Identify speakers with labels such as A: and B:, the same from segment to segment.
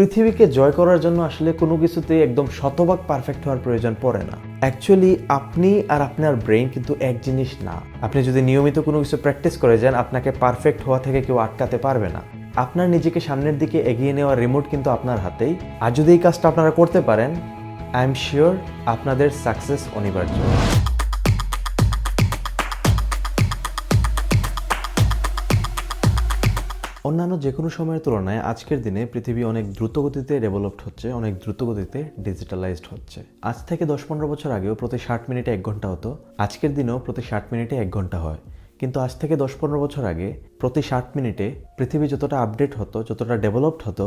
A: পৃথিবীকে জয় করার জন্য আসলে কোনো কিছুতেই একদম শতভাগ পারফেক্ট হওয়ার প্রয়োজন পড়ে না। অ্যাকচুয়ালি আপনি আর আপনার ব্রেইন কিন্তু এক জিনিস না। আপনি যদি নিয়মিত কোনো কিছু প্র্যাকটিস করে যান, আপনাকে পারফেক্ট হওয়া থেকে কেউ আটকাতে পারবে না। আপনার নিজেকে সামনের দিকে এগিয়ে নেওয়ার রিমোট কিন্তু আপনার হাতেই। আর যদি এই কাজটা আপনারা করতে পারেন আই এম শিওর আপনাদের সাকসেস অনিবার্য। অন্যান্য যে কোনো সময়ের তুলনায় আজকের দিনে পৃথিবী অনেক দ্রুতগতিতে ডেভেলপড হচ্ছে, অনেক দ্রুতগতিতে ডিজিটালাইজড হচ্ছে। আজ থেকে দশ পনেরো বছর আগেও প্রতি ষাট মিনিটে এক ঘণ্টা হতো, আজকের দিনেও প্রতি ষাট মিনিটে এক ঘণ্টা হয়। কিন্তু আজ থেকে দশ পনেরো বছর আগে প্রতি ষাট মিনিটে পৃথিবী যতটা আপডেট হতো, যতটা ডেভেলপড হতো,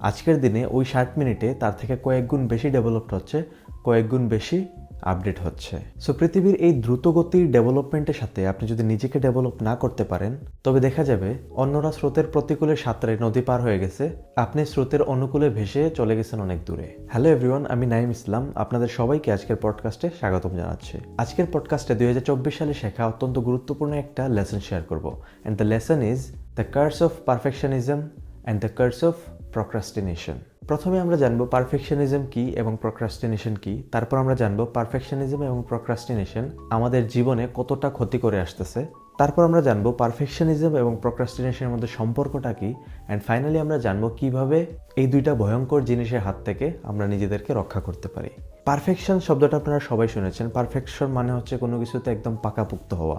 A: আজকের দিনে ওই ষাট মিনিটে তার থেকে কয়েক গুণ বেশি ডেভেলপড হচ্ছে, কয়েক গুণ বেশি আপডেট হচ্ছে। সো পৃথিবীর এই দ্রুতগতির ডেভেলপমেন্টের সাথে আপনি যদি নিজেকে ডেভেলপ না করতে পারেন, তবে দেখা যাবে অন্যরা স্রোতের প্রতিকূলে সাঁতরে নদী পার হয়ে গেছে, আপনি স্রোতের অনুকূলে ভেসে চলে গেছেন অনেক দূরে। হ্যালো এভরিওয়ান আমি নাইম ইসলাম। আপনাদের সবাইকে আজকের পডকাস্টে স্বাগতম জানাচ্ছি। আজকের পডকাস্টে দুই হাজার চব্বিশ সালে শেখা অত্যন্ত গুরুত্বপূর্ণ একটা লেসন শেয়ার করব। And the lesson is the curse of perfectionism and the curse of procrastination প্রথমে আমরা জানব পারফেকশনিজম কি এবং প্রক্রাস্টিনেশন কি। তারপর আমরা জানব পারফেকশনিজম এবং প্রক্রাস্টিনেশন আমাদের জীবনে কতটা ক্ষতি করে আসতেছে। তারপর আমরা জানব পারফেকশনিজম এবং প্রক্রাস্টিনেশনের মধ্যে সম্পর্কটা কি। অ্যান্ড ফাইনালি আমরা জানব কীভাবে এই দুইটা ভয়ঙ্কর জিনিসের হাত থেকে আমরা নিজেদেরকে রক্ষা করতে পারি। পারফেকশন শব্দটা আপনারা সবাই শুনেছেন। পারফেকশন মানে হচ্ছে কোনো কিছুতে একদম পাকাপুক্ত হওয়া।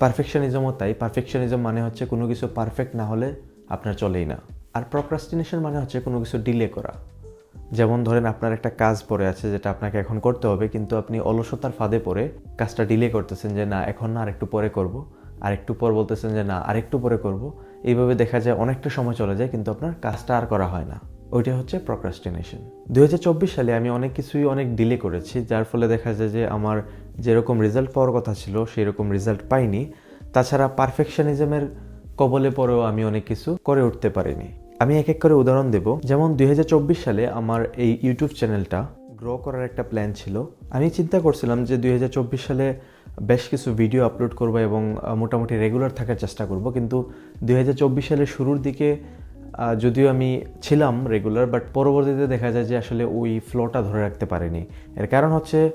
A: পারফেকশনিজমও তাই। পারফেকশনিজম মানে হচ্ছে কোনো কিছু পারফেক্ট না হলে আপনার চলেই না। আর প্রক্রাস্টিনেশন মানে হচ্ছে কোনো কিছু ডিলে করা। যেমন ধরেন আপনার একটা কাজ পড়ে আছে যেটা আপনাকে এখন করতে হবে, কিন্তু আপনি অলসতার ফাঁদে পড়ে কাজটা ডিলে করতেছেন যে, না, এখন না, আরেকটু পরে করব। আর একটু পর বলতেছেন যে, না, আরেকটু পরে করব। এইভাবে দেখা যায় অনেকটা সময় চলে যায়, কিন্তু আপনার কাজটা আর করা হয় না। ওইটা হচ্ছে প্রক্রাস্টিনেশন দু হাজার চব্বিশ সালে আমি অনেক কিছুই অনেক ডিলে করেছি, যার ফলে দেখা যায় যে, আমার যেরকম রেজাল্ট পাওয়ার কথা ছিল সেই রকম রেজাল্ট পাইনি। তাছাড়া পারফেকশনিজমের কবলে পরেও আমি অনেক কিছু করে উঠতে পারিনি। আমি এক এক করে উদাহরণ দেব। যেমন দুই হাজার চব্বিশ সালে আমার এই ইউটিউব চ্যানেলটা গ্রো করার একটা প্ল্যান ছিল। আমি চিন্তা করছিলাম যে দুই হাজার চব্বিশ সালে বেশ কিছু ভিডিও আপলোড করব এবং মোটামুটি রেগুলার থাকার চেষ্টা করব। কিন্তু দুই সালের শুরুর দিকে যদিও আমি ছিলাম রেগুলার বাট পরবর্তীতে দেখা যায় যে আসলে ওই ফ্লোটা ধরে রাখতে পারিনি। এর কারণ হচ্ছে,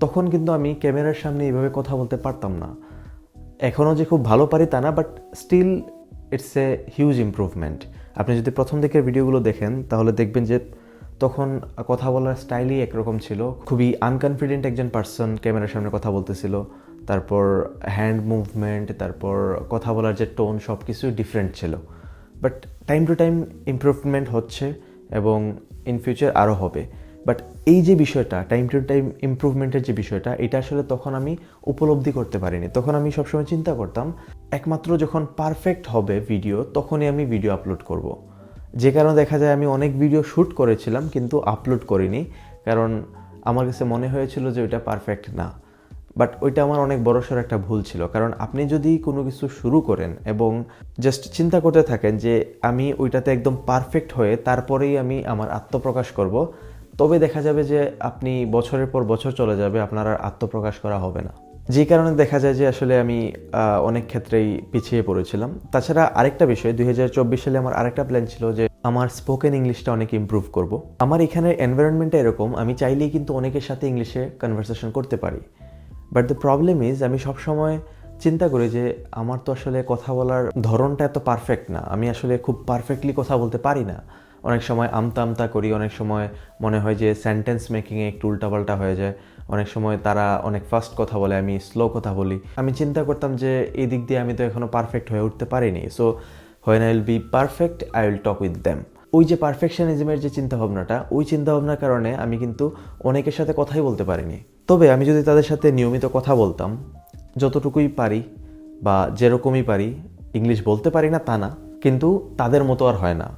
A: তখন কিন্তু আমি ক্যামেরার সামনে এইভাবে কথা বলতে পারতাম না। এখনও যে খুব ভালো পারি তা না but still it's a huge improvement আপনি যদি প্রথম দিকের ভিডিওগুলো দেখেন, তাহলে দেখবেন যে তখন কথা বলার স্টাইলই একরকম ছিল। খুবই আনকনফিডেন্ট একজন পার্সন ক্যামেরার সামনে কথা বলতেছিল। তারপর হ্যান্ড মুভমেন্ট তারপর কথা বলার যে টোন সব কিছু ডিফারেন্ট ছিল। But time to time improvement হচ্ছে এবং ইন ফিউচার আরও হবে। বাট এই যে বিষয়টা টাইম টু টাইম ইমপ্রুভমেন্টের যে বিষয়টা, এটা আসলে তখন আমি উপলব্ধি করতে পারিনি। তখন আমি সবসময় চিন্তা করতাম, একমাত্র যখন পারফেক্ট হবে ভিডিও তখনই আমি ভিডিও আপলোড করব। যে কারণে দেখা যায় আমি অনেক ভিডিও শ্যুট করেছিলাম, কিন্তু আপলোড করিনি। কারণ আমার কাছে মনে হয়েছিল যে ওইটা পারফেক্ট না। বাট ওইটা আমার অনেক বড়সড় একটা ভুল ছিল। কারণ আপনি যদি কোনো কিছু শুরু করেন এবং জাস্ট চিন্তা করতে থাকেন যে আমি ওইটাতে একদম পারফেক্ট হয়ে তারপরেই আমি আমার আত্মপ্রকাশ করব তবে দেখা যাবে যে আপনি বছরের পর বছর চলে যাবে, আপনার আর আত্মপ্রকাশ করা হবে না। যে কারণে দেখা যায় যে আসলে আমি অনেক ক্ষেত্রেই পিছিয়ে পড়েছিলাম। তাছাড়া আরেকটা বিষয়, দুই হাজার চব্বিশ সালে আমার আরেকটা প্ল্যান ছিল যে আমার স্পোকেন ইংলিশটা অনেক ইমপ্রুভ করব। আমার এখানে এনভায়রনমেন্টটা এরকম, আমি চাইলেই কিন্তু অনেকের সাথে ইংলিশে কনভারসেশন করতে পারি। বাট দ্য প্রবলেম ইজ আমি সবসময় চিন্তা করি যে আমার তো আসলে কথা বলার ধরনটা এত পারফেক্ট না। আমি আসলে খুব পারফেক্টলি কথা বলতে পারি না। অনেক সময় আমতা আমতা করি, অনেক সময় মনে হয় যে সেন্টেন্স মেকিংয়ে একটু উল্টাপাল্টা হয়ে যায়। অনেক সময় তারা অনেক ফাস্ট কথা বলে, আমি স্লো কথা বলি। আমি চিন্তা করতাম যে এই দিক দিয়ে আমি তো এখনও পারফেক্ট হয়ে উঠতে পারিনি। So when I will be perfect I will talk with them ওই যে পারফেকশনিজমের যে চিন্তাভাবনাটা, ওই চিন্তাভাবনার কারণে আমি কিন্তু অনেকের সাথে কথাই বলতে পারিনি। তবে আমি যদি তাদের সাথে নিয়মিত কথা বলতাম, যতটুকুই পারি বা যেরকমই পারি ইংলিশ বলতে পারি না তা না, কিন্তু তাদের মতো আর হয় না।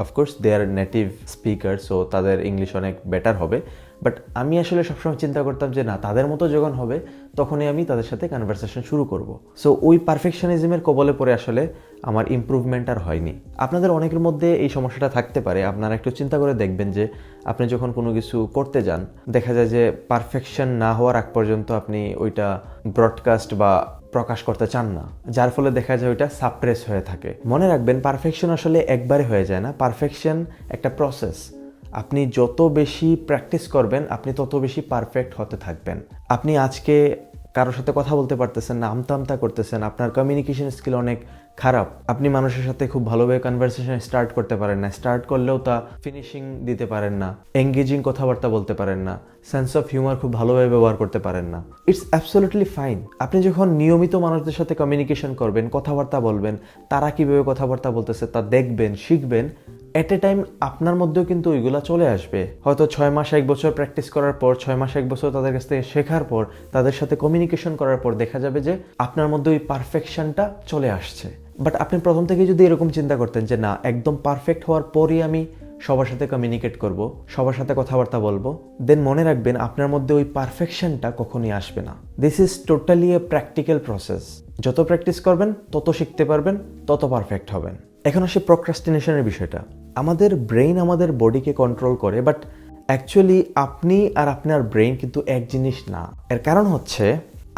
A: Of course they are native speaker so তাদের ইংলিশ অনেক বেটার হবে। বাট আমি আসলে সবসময় চিন্তা করতাম যে, না, তাদের মতো যখন হবে, তখনই আমি তাদের সাথে কনভারসেশন শুরু করব। সো ওই পারফেকশনিজমের কবলে পড়ে আসলে আমার ইমপ্রুভমেন্ট আর হয়নি। আপনাদের অনেকের মধ্যে এই সমস্যাটা থাকতে পারে। আপনারা একটু চিন্তা করে দেখবেন যে, আপনি যখন কোনো কিছু করতে যান, দেখা যায় যে পারফেকশন না হওয়ার আগ পর্যন্ত আপনি ওইটা ব্রডকাস্ট বা প্রকাশ করতে চান না, যার ফলে দেখা যায় ওইটা সাপ্রেস হয়ে থাকে। মনে রাখবেন পারফেকশন আসলে একবারে হয়ে যায় না। পারফেকশন একটা প্রসেস আপনি যত বেশি প্র্যাকটিস করবেন, আপনি তত বেশি পারফেক্ট হতে থাকবেন। আপনি আজকে কারোর সাথে কথা বলতে পারতেছেন না, আমতা আমতা করতেছেন, আপনার কমিউনিকেশন স্কিল অনেক খারাপ। আপনি মানুষের সাথে খুব ভালোভাবে কনভারসেশন স্টার্ট করতে পারেন না স্টার্ট করলেও তা ফিনিশিং দিতে পারেন না এঙ্গেজিং কথাবার্তা বলতে পারেন না সেন্স অফ হিউমার খুব ভালোভাবে ব্যবহার করতে পারেন না। ইটস অ্যাবসোলুটলি ফাইন আপনি যখন নিয়মিত মানুষদের সাথে কমিউনিকেশন করবেন, কথাবার্তা বলবেন, তারা কীভাবে কথাবার্তা বলতেছে তা দেখবেন, শিখবেন এট এ টাইম আপনার মধ্যেও কিন্তু ওইগুলা চলে আসবে। হয়তো ছয় মাস, এক বছর প্র্যাকটিস করার পর, ছয় মাস, এক বছর তাদের কাছ থেকে শেখার পর, তাদের সাথে কমিউনিকেশন করার পর দেখা যাবে যে আপনার মধ্যে ওই পারফেকশনটা চলে আসছে। বাট আপনি প্রথম থেকে যদি এরকম চিন্তা করতেন যে, না, একদম পারফেক্ট হওয়ার পরই আমি সবার সাথে কমিউনিকেট করব, সবার সাথে কথাবার্তা বলব দেন মনে রাখবেন আপনার মধ্যে ওই পারফেকশনটা কখনই আসবে না। This is totally a practical process যত প্র্যাকটিস করবেন, তত শিখতে পারবেন, তত পারফেক্ট হবেন। এখন আসে প্রক্রাস্টিনেশনের বিষয়টা। আমাদের ব্রেইন আমাদের বডিকে কন্ট্রোল করে বাট অ্যাকচুয়ালি আপনি আর আপনার ব্রেইন কিন্তু এক জিনিস না। এর কারণ হচ্ছে,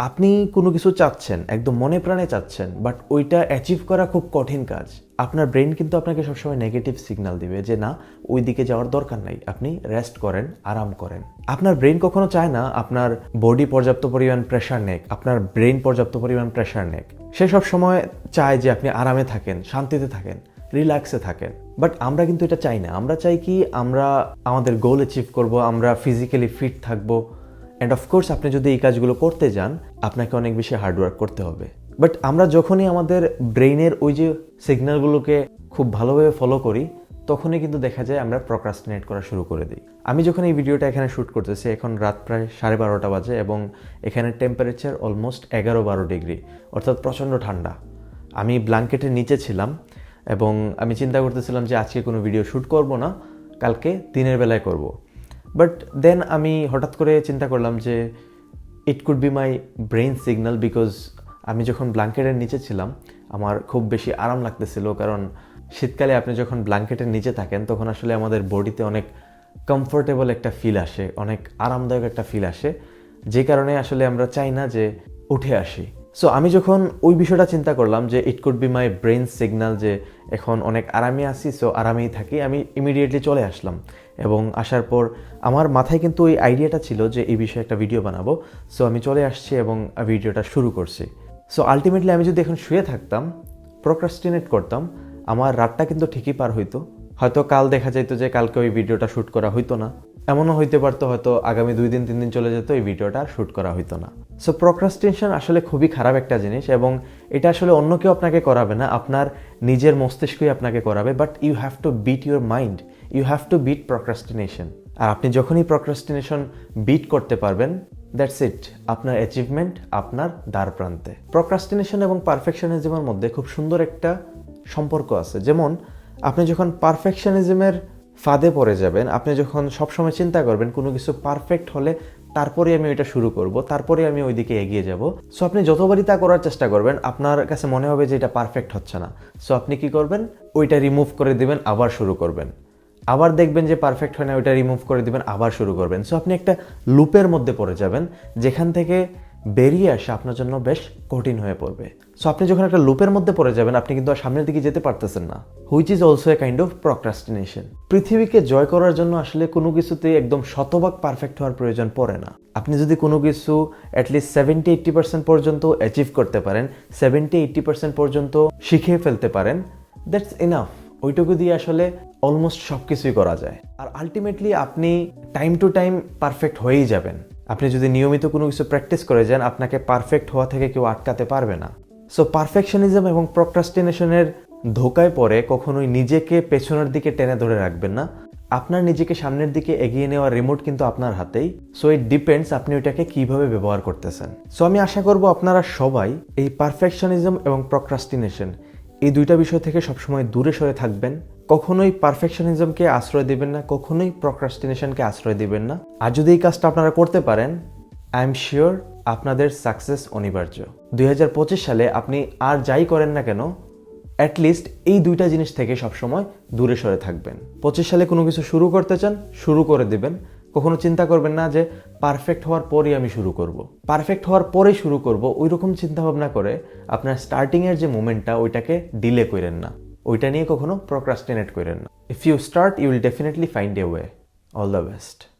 A: আপনি কোনো কিছু চাচ্ছেন, একদম মনে প্রাণে চাচ্ছেন বাট ওইটা অ্যাচিভ করা খুব কঠিন কাজ। আপনার ব্রেন কিন্তু আপনাকে সবসময় নেগেটিভ সিগন্যাল দিবে যে, না ওই দিকে যাওয়ার দরকার নাই। আপনি রেস্ট করেন, আরাম করেন। আপনার ব্রেন কখনো চায় না আপনার বডি পর্যাপ্ত পরিমাণ প্রেশার নেক, আপনার ব্রেন পর্যাপ্ত পরিমাণ প্রেশার নেক। সে সব সময় চায় যে, আপনি আরামে থাকেন, শান্তিতে থাকেন রিল্যাক্সে থাকেন। বাট আমরা কিন্তু এটা চাই না। আমরা চাই কি আমরা আমাদের গোল অ্যাচিভ করব, আমরা ফিজিক্যালি ফিট থাকব। অ্যান্ড অফকোর্স আপনি যদি এই কাজগুলো করতে যান, আপনাকে অনেক বেশি হার্ডওয়ার্ক করতে হবে। বাট আমরা যখনই আমাদের ব্রেইনের ওই যে সিগন্যালগুলোকে খুব ভালোভাবে ফলো করি, তখনই কিন্তু দেখা যায় আমরা প্রক্রাস্টিনেট করা শুরু করে দিই। আমি যখন এই ভিডিওটা এখানে শ্যুট করতেছি, এখন রাত প্রায় সাড়ে বারোটা বাজে এবং এখানে টেম্পারেচার অলমোস্ট এগারো বারো ডিগ্রি অর্থাৎ প্রচণ্ড ঠান্ডা। আমি ব্ল্যাঙ্কেটের নিচে ছিলাম এবং আমি চিন্তা করতেছিলাম যে আজকে কোনো ভিডিও শ্যুট করব না, কালকে দিনের বেলায় করব। বাট দেন আমি হঠাৎ করে চিন্তা করলাম যে it could be my brain signal because আমি যখন ব্ল্যাঙ্কেটের নিচে ছিলাম, আমার খুব বেশি আরাম লাগতেছিল কারণ শীতকালে আপনি যখন ব্ল্যাঙ্কেটের নিচে থাকেন, তখন আসলে আমাদের বডিতে অনেক কমফোর্টেবল একটা ফিল আসে, অনেক আরামদায়ক একটা ফিল আসে। যে কারণে আসলে আমরা চাই না যে উঠে আসি। সো আমি যখন ওই বিষয়টা চিন্তা করলাম যে it could be my brain signal যে এখন অনেক আরামে আছি সো আরামেই থাকি, আমি ইমিডিয়েটলি চলে আসলাম। এবং আসার পর আমার মাথায় কিন্তু ওই আইডিয়াটা ছিল যে এই বিষয়ে একটা ভিডিও বানাবো। সো আমি চলে আসছি এবং ভিডিওটা শুরু করছি। সো আলটিমেটলি আমি যদি এখন শুয়ে থাকতাম প্রোক্রাস্টিনেট করতাম, আমার রাতটা কিন্তু ঠিকই পার হইতো। হয়তো কাল দেখা যেত যে কালকে ওই ভিডিওটা শ্যুট করা হইতো না। এমনও হইতে পারতো হয়তো আগামী দুই দিন, তিন দিন চলে যেত, এই ভিডিওটা শ্যুট করা হইতো না। সো প্রোক্রাস্টিনেশন আসলে খুবই খারাপ একটা জিনিস এবং এটা আসলে অন্য কেউ আপনাকে করাবে না। আপনার নিজের মস্তিষ্কই আপনাকে করাবে but you have to beat your mind you have to beat procrastination আর আপনি যখনই প্রক্রাস্টিনেশন বিট করতে পারবেন দ্যাটস ইট আপনার অ্যাচিভমেন্ট আপনার দ্বার প্রান্তে। প্রোক্রাস্টিনেশন এবং পারফেকশনিজমের মধ্যে খুব সুন্দর একটা সম্পর্ক আছে। যেমন, আপনি যখন পারফেকশনিজমের ফাঁদে পড়ে যাবেন, আপনি যখন সবসময় চিন্তা করবেন কোনো কিছু পারফেক্ট হলে তারপরে আমি ওইটা শুরু করব, তারপরে আমি ওইদিকে এগিয়ে যাব। সো আপনি যতবারই তা করার চেষ্টা করবেন, আপনার কাছে মনে হবে যে এটা পারফেক্ট হচ্ছে না। সো আপনি কি করবেন? ওইটা রিমুভ করে দিবেন, আবার শুরু করবেন। আবার দেখবেন যে পারফেক্ট হয় না, ওইটা রিমুভ করে দিবেন, আবার শুরু করবেন। সো আপনি একটা লুপের মধ্যে পড়ে যাবেন, যেখান থেকে বেরিয়ে আসা আপনার জন্য বেশ কঠিন হয়ে পড়বে। সো আপনি যখন একটা লুপের মধ্যে পড়ে যাবেন, আপনি কিন্তু আর সামনের দিকে যেতে পারতেছেন না। Which is also a kind of procrastination পৃথিবীকে জয় করার জন্য আসলে কোনো কিছুতে একদম শতভাগ পারফেক্ট হওয়ার প্রয়োজন পড়ে না। আপনি যদি কোনো কিছু at least seventy eighty percent পর্যন্ত অ্যাচিভ করতে পারেন সেভেন্টি এইট্টি পার্সেন্ট পর্যন্ত শিখে ফেলতে পারেন দ্যাটস ইনাফ ওইটুকু দিয়ে আসলে অলমোস্ট সব কিছুই করা যায়। আর আলটিমেটলি আপনি টাইম টু টাইম পারফেক্ট হয়েই যাবেন। আপনি যদি নিয়মিত কোনো কিছু প্র্যাকটিস করে যান, আপনাকে পারফেক্ট হওয়া থেকে কেউ আটকাতে পারবে না। সো পারফেকশনিজম এবং প্রক্রাস্টিনেশনের ধোকায় পরে কখনোই নিজেকে পেছনের দিকে টেনে ধরে রাখবেন না। আপনার নিজেকে সামনের দিকে এগিয়ে নেওয়ার রিমোট কিন্তু আপনার হাতেই। সো ইট ডিপেন্ডস আপনি ওইটাকে কীভাবে ব্যবহার করতেছেন। সো আমি আশা করব আপনারা সবাই এই পারফেকশনিজম এবং প্রক্রাস্টিনেশন এই দুইটা বিষয় থেকে সবসময় দূরে সরে থাকবেন। কখনোই পারফেকশনিজমকে আশ্রয় দিবেন না, কখনোই প্রক্রাস্টিনেশনকে আশ্রয় দিবেন না। আর যদি এই কাজটা আপনারা করতে পারেন আই এম শিওর আপনাদের সাকসেস অনিবার্য। দুই হাজার পঁচিশ সালে আপনি আর যাই করেন না কেন অ্যাটলিস্ট এই দুইটা জিনিস থেকে সবসময় দূরে সরে থাকবেন। পঁচিশ সালে কোনো কিছু শুরু করতে চান, শুরু করে দিবেন। কখনো চিন্তা করবেন না যে পারফেক্ট হওয়ার পরই আমি শুরু করব। পারফেক্ট হওয়ার পরেই শুরু করব ওই রকম চিন্তা ভাবনা করে আপনার স্টার্টিংয়ের যে মোমেন্টটা ওইটাকে ডিলে করেন না। ওইটা নিয়ে কখনো প্রক্রাস্টিনেট করেন না। If you start you will definitely find a way all the best